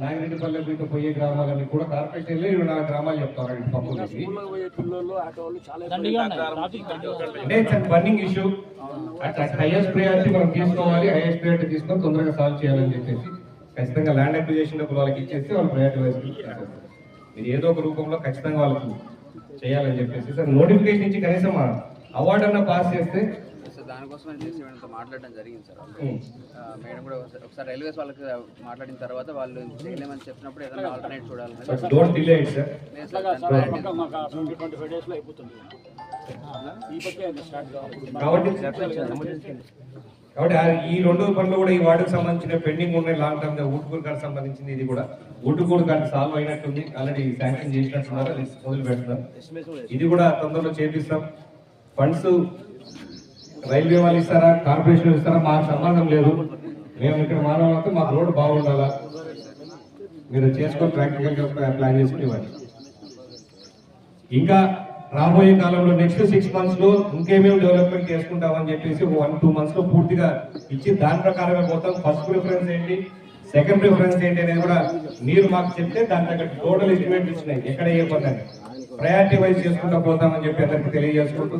నాగిరెడ్డిపల్లె మీతో పోయే గ్రామాలన్నీ కూడా కార్పొరేషన్లో ఇరవై నాలుగు గ్రామాలు చెప్తారు ఇటు పక్కన నుంచి. స్కూల్లో పోయే పిల్లలు ఆటో వాళ్ళు చాలా దండిగా ఉన్నాయి. ట్రాఫిక్ దండిగా ఉన్నాయి. అంటే ఇట్స్ బర్నింగ్ ఇష్యూ అట్లా హైయెస్ట్ ప్రయారిటీ మనం తీసుకోవాలి హైయెస్ట్ ప్రయారిటీ తీసుకొని తొందరగా సాల్వ్ చేయాలని చెప్పేసి ఖచ్చితంగా ల్యాండ్ అక్విజిషన్ డబ్బులు వాళ్ళకి ఇచ్చేసి వాళ్ళు ప్రయారిటీ వైజ్ మీరు ఏదో ఒక రూపంలో ఖచ్చితంగా వాళ్ళకి చేయాలని చెప్పేసి సార్ నోటిఫికేషన్ ఇచ్చి కనీసం అవార్డు అన్న పాస్ చేస్తే దానికోసం జేసీ మేడంతో మాట్లాడడం జరిగింది సార్. మేడం కూడా ఒకసారి- రైల్వేస్ వాళ్ళకి మాట్లాడిన తర్వాత వాళ్ళు చేయలేమని చెప్పినప్పుడు ఏదైనా ఆల్టర్నేట్ చూడాలని but don't delay it sir. లేదు అట్లాగా సార్ సార్ పక్క మాకు ట్వంటీ ట్వంటీ ఫైవ్ డేస్లో అయిపోతుంది. ఈ పక్కే ఇంకా స్టార్ట్ కావాలి. కాబట్టి ఈ రెండు పనులు కూడా ఈ వార్డుకు సంబంధించిన పెండింగ్ ఉన్నాయి లాంగ్ టర్మ్గా. ఊటుకూరు కాడికి సంబంధించింది ఇది కూడా. ఊటుకూరు కాడికి సాల్వ్ అయినట్టుంది. ఆల్రెడీ శాంక్షన్ చేసినట్టున్నారు. అది మొదలు పెడతాం ఇది కూడా తొందరలో చేపిస్తాం. ఫండ్స్ రైల్వే వాళ్ళు ఇస్తారా? కార్పొరేషన్ ఇస్తారా? మాకు సంబంధం లేదు. మేము ఇక్కడ మానవ మాకు రోడ్డు బాగుండాలా? మీరు చేసుకొని ప్రాక్టికల్గా ప్లాన్ చేసుకుని ఇంకా రాబోయే కాలంలో నెక్స్ట్ సిక్స్ మంత్స్లో ఇంకేమేమి డెవలప్మెంట్ చేసుకుంటామని చెప్పేసి వన్ టూ మంత్స్లో పూర్తిగా ఇచ్చి దాని ప్రకారమే పోతాం ఫస్ట్ ప్రిఫరెన్స్ ఏంటి? సెకండ్ ప్రిఫరెన్స్ ఏంటి అనేది కూడా మీరు మాకు చెప్తే దాని దగ్గర టోటల్ ఎస్టిమేట్ ఇచ్చినాయి ఎక్కడ ఏ పని ప్రయారిటీ వైజ్ చేసుకుంటా పోతామని చెప్పి అందరికి తెలియజేసుకుంటూ